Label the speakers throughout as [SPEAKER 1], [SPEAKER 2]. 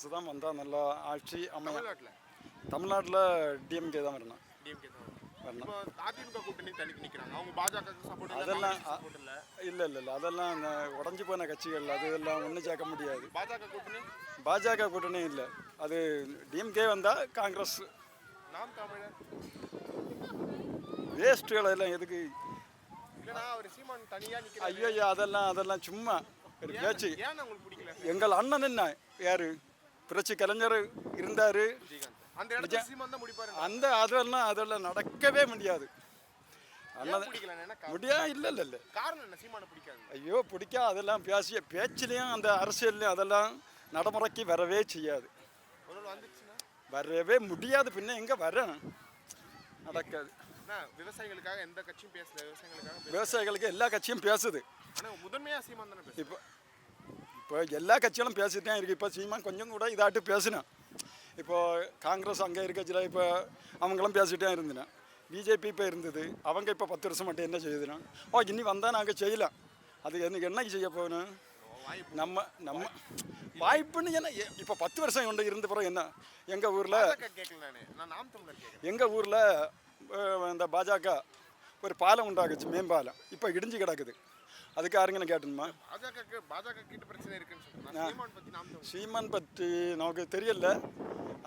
[SPEAKER 1] வரணும் வந்தால் நல்லா ஆட்சி அமையும்
[SPEAKER 2] தமிழ்நாட்டுல
[SPEAKER 1] தமிழ்நாட்டில் டிஎம்கே தான் வரணும்
[SPEAKER 2] டிஎம்கே தான்.
[SPEAKER 1] வரணும்
[SPEAKER 2] இப்போ அதிமுக கூட்டணி தனிக்கு நிக்கிறாங்க அவங்க பாஜக சப்போர்ட் இல்ல
[SPEAKER 1] அதெல்லாம் அ-
[SPEAKER 2] சப்போர்ட் இல்ல
[SPEAKER 1] இல்லை இல்லை இல்லை அதெல்லாம் இந்த உடஞ்சி போன கட்சிகள் அது எல்லாம் ஒன்றும் சேர்க்க முடியாது
[SPEAKER 2] பாஜக கூட்டணி
[SPEAKER 1] பாஜக கூட்டணி இல்லை அது டிஎம்கே வந்தால் காங்கிரஸ்
[SPEAKER 2] நாம் தமிழர்
[SPEAKER 1] வேஸ்ட்டுகள் எல்லாம் எதுக்கு
[SPEAKER 2] இல்லனா அவர் சீமான்
[SPEAKER 1] ஐயோ அதெல்லாம் அதெல்லாம் சும்மா ஒரு பேச்சு
[SPEAKER 2] ஏன் உங்களுக்கு பிடிக்கல
[SPEAKER 1] எங்கள் அண்ணன் என்ன யார் புரட்சி கலைஞர் இருந்தார்.
[SPEAKER 2] அந்த இடத்துல சீமான் தான் முடிப்பாரு
[SPEAKER 1] அந்த அதெல்லாம் அதெல்லாம் நடக்கவே முடியாது? முடியா இல்லை இல்லை இல்லை.
[SPEAKER 2] காரணம் என்ன? சீமான பிடிக்காது.
[SPEAKER 1] ஐயோ பிடிக்கா அதெல்லாம் பேசிய பேச்சிலையும் அந்த அரசியல்லையும் அதெல்லாம் நடைமுறைக்கு வரவே செய்யாது. வரவே முடியாது பின்ன எங்கே வர நடக்காது.
[SPEAKER 2] விவசாயிகளுக்காக எந்த கட்சியும் பேசல. விவசாயிகளுக்காக.
[SPEAKER 1] விவசாயிகளுக்கு எல்லா கட்சியும் பேசுது.
[SPEAKER 2] ஆனா முதன்மையா சீமான் தானே
[SPEAKER 1] இப்போ இப்போ எல்லா கட்சிகளும் பேசிட்டு இருக்குது இப்போ சீமான் கொஞ்சம் கூட இதாட்டு பேசினேன் இப்போ காங்கிரஸ் அங்கே இருக்கச்சில இப்போ அவங்களும் பேசிட்டு தான் இருந்தேன். பிஜேபி இப்போ இருந்தது. அவங்க இப்போ பத்து வருஷம் மட்டும் என்ன செய்யுதுன்னா ஓ இனி வந்தால் நாங்கள் செய்யலாம். அது எனக்கு என்னைக்கு செய்ய போகணும் நம்ம நம்ம வாய்ப்புன்னு என்ன இப்போ பத்து வருஷம் கொண்டு இருந்த பிறகு என்ன எங்கள் ஊரில் எங்கள் ஊரில் இந்த பாஜக ஒரு பாலம் உண்டாக்குச்சு மேம்பாலம். இப்போ இடிஞ்சு கிடக்குது. அதுக்கு யாருங்கன்னு கேட்டணுமா?
[SPEAKER 2] பாஜக பாஜக கிட்ட பிரச்சனை இருக்குன்னு சீமான்
[SPEAKER 1] பற்றி நமக்கு தெரியல.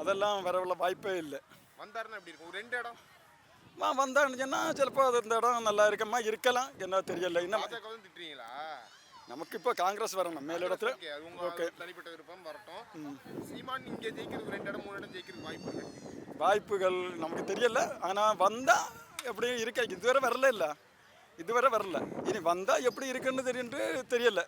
[SPEAKER 1] அதெல்லாம் வரவுள்ள வாய்ப்பே இல்லை.
[SPEAKER 2] வந்தாருன்னா எப்படி இருக்கும்? ரெண்டு இடம்?
[SPEAKER 1] மா வந்தான்னு சொன்னால் சிலப்போ அது இந்த இடம் நல்லா இருக்கமா இருக்கலாம். என்ன தெரியல. இன்னும்
[SPEAKER 2] திட்டுறீங்களா?
[SPEAKER 1] நமக்கு இப்போ காங்கிரஸ் வரணும். மேலிடத்தில்
[SPEAKER 2] ஓகே. தனிப்பட்ட விருப்பம் வரட்டும். சீமான் இங்க ஜெயிக்கிறது ரெண்டு இடம் மூணு இடம் ஜெயிக்கிறது வாய்ப்பு
[SPEAKER 1] வாய்ப்புகள் நமக்கு தெரியல. ஆனால் வந்தால் எப்படி இருக்க? இதுவரை வரல இல்லை. இதுவரை வரல. இனி வந்தால் எப்படி இருக்குன்னு தெரியுன்ட்டு தெரியல.